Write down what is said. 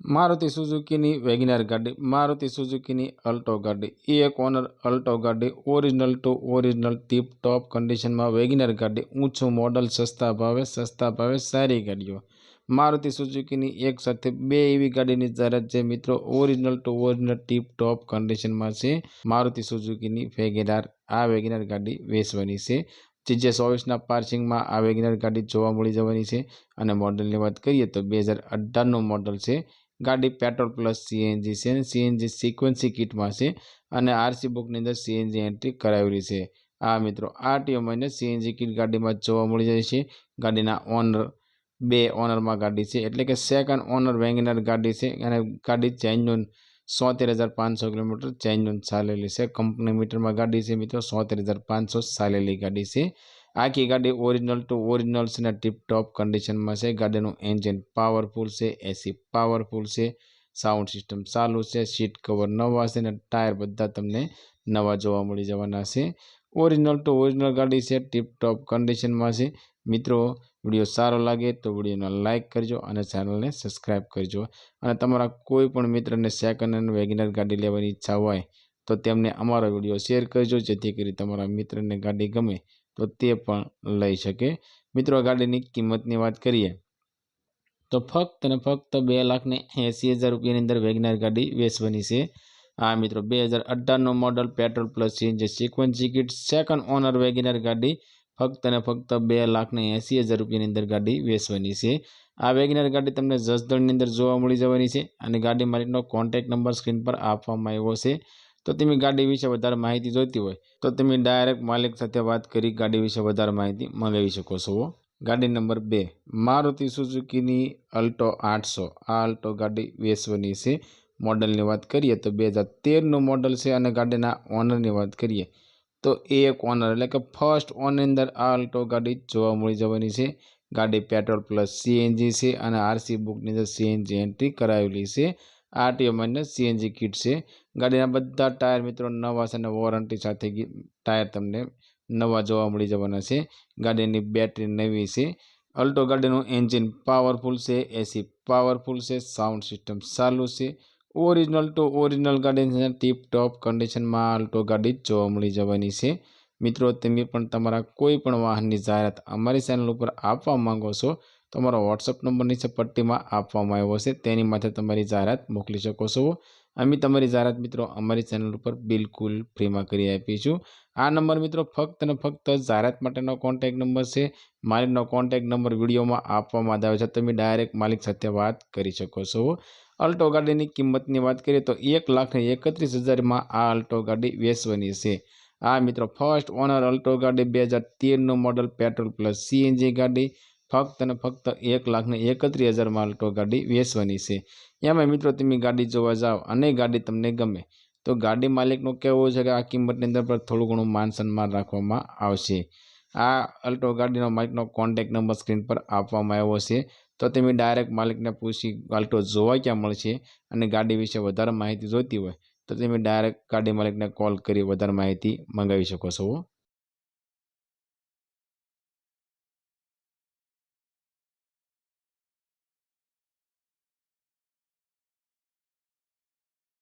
Maruti સુઝુકીની Wagon R ગાડી Maruti સુઝુકીની Alto ગાડી એ એક ઓનર અલ્ટો ગાડી original to original tip top કન્ડિશનમાં વેગનાર ગાડી ઊંચું મોડલ સસ્તા ભાવે સસ્તા ભાવે સારી ગાડીઓ. મારુતિ સુઝુકીની એક સાથે બે એવી ગાડીની જાહેરાત છે મિત્રો original to original tip top કન્ડિશનમાં છે. મારુતિ સુઝુકીની વેગેનાર આ વેગેનાર ગાડી વેચવાની છે. જે ચોવીસના પાર્સિંગમાં આ વેગેનાર ગાડી જોવા મળી જવાની છે. અને મોડલની વાત કરીએ તો બે હજાર અઢારનું મોડલ છે. ગાડી પેટ્રોલ પ્લસ સીએનજી છે સીએનજી સિક્વન્સી કિટમાં છે અને આરસી બુકની અંદર સીએનજી એન્ટ્રી કરાવેલી છે. આ મિત્રો આ ટીઓ મહિને સીએનજી કિટ ગાડીમાં જોવા મળી જાય છે. ગાડીના ઓનર, બે ઓનરમાં ગાડી છે. એટલે કે સેકન્ડ ઓનર વેગનર ગાડી છે અને ગાડી ચેન્જન સોતેર હજાર પાંચસો કિલોમીટર ચેન્જન ચાલેલી છે. કંપની મીટરમાં ગાડી છે મિત્રો, સોતેર હજાર પાંચસો ચાલેલી ગાડી છે. આખી ગાડી ઓરિજિનલ ટુ ઓરિજિનલ છે ટોપ ટીપટોપ કન્ડિશનમાં છે. ગાડીનું એન્જિન પાવરફુલ છે એસી પાવરફુલ છે સાઉન્ડ સિસ્ટમ ચાલુ છે સીટ કવર નવા છે ને ટાયર બધા તમને નવા જોવા મળી જવાના છે. ઓરિજિનલ ટુ ઓરિજિનલ ગાડી છે ટીપટોપ કન્ડિશનમાં છે. મિત્રો, વીડિયો સારો લાગે તો વિડીયોને લાઇક કરજો અને ચેનલને સબસ્ક્રાઈબ કરજો. અને તમારા કોઈ પણ મિત્રને સેકન્ડ હેન્ડ વેગનર ગાડી લેવાની ઈચ્છા હોય તો તેમને અમારો વીડિયો શેર કરજો, જેથી કરી તમારા મિત્રને ગાડી ગમે. તો તે પણ લઈ શકે. મિત્રો ગાડીની કિંમતની વાત કરીએ, તો ફક્ત અને ફક્ત બે લાખને એંસી હજાર રૂપિયાની અંદર વેગનાર ગાડી વેચવાની છે. આ મિત્રો, બે હજાર અઢારનું મોડલ પેટ્રોલ પ્લસ જે સિક્વન્સ જીકીટ સેકન્ડ ઓનર વેગનાર ગાડી, ફક્ત અને ફક્ત બે લાખને એંસી હજાર રૂપિયાની અંદર ગાડી વેચવાની છે. આ વેગનાર ગાડી તમને જસદણની અંદર જોવા મળી જવાની છે અને ગાડી માલિકનો કોન્ટેક્ટ નંબર સ્ક્રીન પર આપવામાં આવ્યો છે. તો તમે ગાડી વિશે વધારે માહિતી જોઈતી હોય, તો તમે ડાયરેક્ટ માલિક સાથે વાત કરી ગાડી વિશે વધારે માહિતી મંગાવી શકો છો ગાડી નંબર બે, મારુતિ સુઝુકીની અલ્ટો આઠસો. આ અલ્ટો ગાડી વેચવાની છે. મોડલની વાત કરીએ તો બે હજાર તેરનું મોડલ છે અને ગાડીના ઓનરની વાત કરીએ તો એ એક ઓનર, એટલે કે ફર્સ્ટ ઓનની અંદર આ અલ્ટો ગાડી જોવા મળી જવાની છે. ગાડી પેટ્રોલ પ્લસ સીએનજી છે અને આરસી બુકની અંદર સીએનજી એન્ટ્રી કરાવેલી છે. આરટીઓ માઇનસ સીએનજી કિટ છે. ગાડીના બધા ટાયર મિત્રો નવા છે અને વોરંટી સાથે ટાયર તમને નવા જોવા મળી જવાના છે. ગાડીની બેટરી નવી છે. અલ્ટો ગાડીનું એન્જિન પાવરફુલ છે, એસી પાવરફુલ છે, સાઉન્ડ સિસ્ટમ ચાલુ છે. ઓરિજિનલ ટુ ઓરિજિનલ ગાડી ટીપ ટોપ કન્ડિશનમાં અલ્ટો ગાડી જોવા મળી જવાની છે. મિત્રો, તમે પણ તમારા કોઈ પણ વાહનની જાહેરાત અમારી ચેનલ ઉપર આપવા માંગો છો તો અમારો વોટ્સઅપ નંબર નીચે પટ્ટીમાં આપવામાં આવ્યો છે. તેની માથે તમારી જાહેરાત મોકલી શકો છો. અમે તમારી જાહેરાત મિત્રો અમારી ચેનલ ઉપર બિલકુલ ફ્રીમાં કરી આપીશું. આ નંબર મિત્રો ફક્ત અને ફક્ત જાહેરાત માટેનો કોન્ટેક્ટ નંબર છે. માલિકનો કોન્ટેક્ટ નંબર વિડીયોમાં આપવામાં આવ્યો છે. તમે ડાયરેક્ટ માલિક સાથે વાત કરી શકો છો. અલ્ટો ગાડીની કિંમતની વાત કરીએ તો એક લાખ એકત્રીસ હજારમાં આ અલ્ટો ગાડી વેચવાની છે. આ મિત્રો ફર્સ્ટ ઓનર અલ્ટો ગાડી બે હજાર તેરનું મોડલ પેટ્રોલ પ્લસ સીએનજી ગાડી ફક્ત અને ફક્ત એક લાખને એકત્રીસ હજારમાં અલ્ટો ગાડી વેચવાની છે. એમાં મિત્રો તમે ગાડી જોવા જાઓ અને ગાડી તમને ગમે, તો ગાડી માલિકનું કહેવો છે કે આ કિંમતની અંદર પર થોડું ઘણું માન સન્માન રાખવામાં આવશે. આ અલ્ટો ગાડીનો માલિકનો કોન્ટેક નંબર સ્ક્રીન પર આપવામાં આવ્યો છે. તો તમે ડાયરેક્ટ માલિકને પૂછી અલ્ટો જોવા ક્યાં મળશે અને ગાડી વિશે વધારે માહિતી જોઈતી હોય, તો તમે ડાયરેક્ટ ગાડી માલિકને કોલ કરી વધારે માહિતી મંગાવી શકો છો.